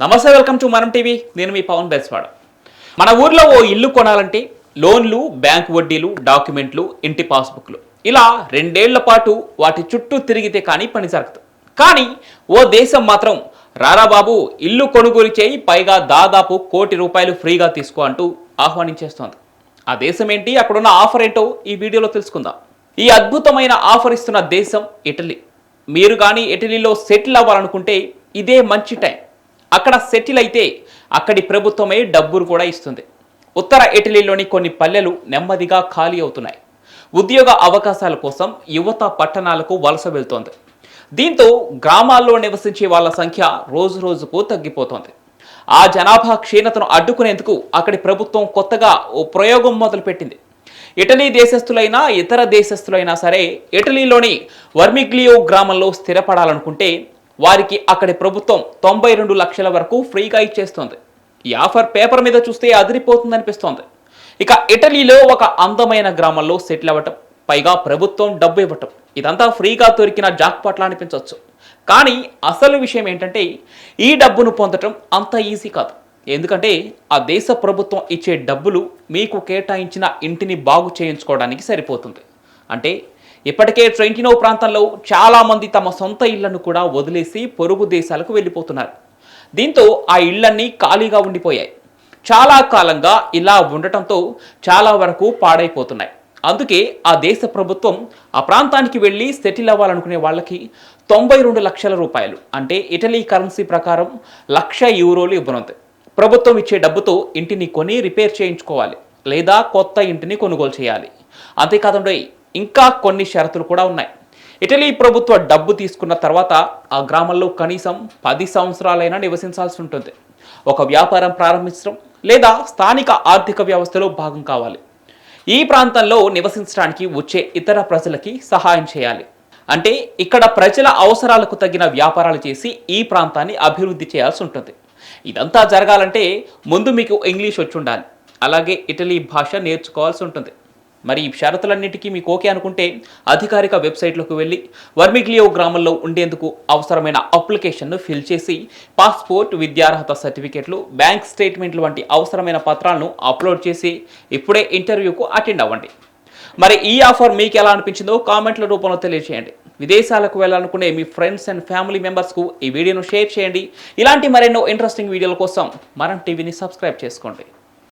నమస్తే welcome to మనం TV. నేను మీ పవన్ బెస్వాడ. మన ఊర్లో ఓ ఇల్లు కొనాలంటే లోన్లు బ్యాంక్ వడ్డీలు డాక్యుమెంట్లు ఇంటి పాస్బుక్లు. ఇలా రెండేళ్ళ పాటు వాటి చుట్టూ తిరిగితే కానీ పని జరగదు. కానీ ఓ దేశం మాత్రం రారా బాబు ఇల్లు కొనుగోలు చేయి పైగా దాదాపు కోటి రూపాయలు ఫ్రీగా తీసుకో అంటూ ఆహ్వానించేస్తోంది. ఆ దేశం ఏంటి? అక్కడున్న ఆఫర్ ఏంటో ఈ వీడియోలో తెలుసుకుందాం. ఈ అద్భుతమైన ఆఫర్ ఇస్తున్న దేశం ఇటలీ. మీరు కానీ ఇటలీలో సెటిల్ అవ్వాలనుకుంటే ఇదే మంచి టైం. అక్కడ సెటిల్ అయితే అక్కడి ప్రభుత్వమే డబ్బులు కూడా ఇస్తుంది. ఉత్తర ఇటలీలోని కొన్ని పల్లెలు నెమ్మదిగా ఖాళీ అవుతున్నాయి. ఉద్యోగ అవకాశాల కోసం యువత పట్టణాలకు వలస వెళ్తోంది. దీంతో గ్రామాల్లో నివసించే వాళ్ళ సంఖ్య రోజు రోజుకు తగ్గిపోతోంది. ఆ జనాభా క్షీణతను అడ్డుకునేందుకు అక్కడి ప్రభుత్వం కొత్తగా ఓ ప్రయోగం మొదలుపెట్టింది. ఇటలీ దేశస్థులైనా ఇతర దేశస్థులైనా సరే ఇటలీలోని వర్మిగ్లియో గ్రామంలో స్థిరపడాలనుకుంటే వారికి అక్కడి ప్రభుత్వం తొంభై రెండు లక్షల వరకు ఫ్రీగా ఇచ్చేస్తోంది. ఈ ఆఫర్ పేపర్ మీద చూస్తే అదిరిపోతుంది అనిపిస్తోంది ఇక ఇటలీలో ఒక అందమైన గ్రామంలో సెటిల్ అవ్వటం పైగా ప్రభుత్వం డబ్బు ఇవ్వటం ఇదంతా ఫ్రీగా దొరికిన జాక్పాట్లా అనిపించవచ్చు. కానీ అసలు విషయం ఏంటంటే ఈ డబ్బును పొందటం అంత ఈజీ కాదు. ఎందుకంటే ఆ దేశ ప్రభుత్వం ఇచ్చే డబ్బులు మీకు కేటాయించిన ఇంటిని బాగు చేయించుకోవడానికి సరిపోతుంది. అంటే ఇప్పటికే ట్రెంటినో ప్రాంతంలో చాలామంది తమ సొంత ఇళ్ళను కూడా వదిలేసి పొరుగు దేశాలకు వెళ్ళిపోతున్నారు. దీంతో ఆ ఇళ్ళన్నీ ఖాళీగా ఉండిపోయాయి. చాలా కాలంగా ఇలా ఉండటంతో చాలా వరకు పాడైపోతున్నాయి. అందుకే ఆ దేశ ప్రభుత్వం ఆ ప్రాంతానికి వెళ్ళి సెటిల్ అవ్వాలనుకునే వాళ్ళకి తొంభై రెండు లక్షల రూపాయలు అంటే ఇటలీ కరెన్సీ ప్రకారం లక్ష యూరోలు ఇవ్వనుంది. ప్రభుత్వం ఇచ్చే డబ్బుతో ఇంటిని కొని రిపేర్ చేయించుకోవాలి లేదా కొత్త ఇంటిని కొనుగోలు చేయాలి. అంతేకాదండి ఇంకా కొన్ని షరతులు కూడా ఉన్నాయి. ఇటలీ ప్రభుత్వ డబ్బు తీసుకున్న తర్వాత ఆ గ్రామంలో కనీసం పది సంవత్సరాలైనా నివసించాల్సి ఉంటుంది. ఒక వ్యాపారం ప్రారంభించడం లేదా స్థానిక ఆర్థిక వ్యవస్థలో భాగం కావాలి. ఈ ప్రాంతంలో నివసించడానికి వచ్చే ఇతర ప్రజలకి సహాయం చేయాలి. అంటే ఇక్కడ ప్రజల అవసరాలకు తగిన వ్యాపారాలు చేసి ఈ ప్రాంతాన్ని అభివృద్ధి చేయాల్సి ఉంటుంది. ఇదంతా జరగాలంటే ముందు మీకు ఇంగ్లీష్ వచ్చి ఉండాలి. అలాగే ఇటలీ భాష నేర్చుకోవాల్సి ఉంటుంది. మరి ఈ షరతులన్నిటికీ మీకు ఓకే అనుకుంటే అధికారిక వెబ్సైట్లోకి వెళ్ళి వర్మిగ్లియో గ్రామంలో ఉండేందుకు అవసరమైన అప్లికేషన్ను ఫిల్ చేసి పాస్పోర్ట్ విద్యార్హత సర్టిఫికేట్లు బ్యాంక్ స్టేట్మెంట్లు వంటి అవసరమైన పత్రాలను అప్లోడ్ చేసి ఇప్పుడే ఇంటర్వ్యూకు అటెండ్ అవ్వండి. మరి ఈ ఆఫర్ మీకు ఎలా అనిపించిందో కామెంట్ల రూపంలో తెలియజేయండి. విదేశాలకు వెళ్ళాలనుకునే మీ ఫ్రెండ్స్ అండ్ ఫ్యామిలీ మెంబర్స్కు ఈ వీడియోను షేర్ చేయండి. ఇలాంటి మరెన్నో ఇంట్రెస్టింగ్ వీడియోల కోసం మనం టీవీని సబ్స్క్రైబ్ చేసుకోండి.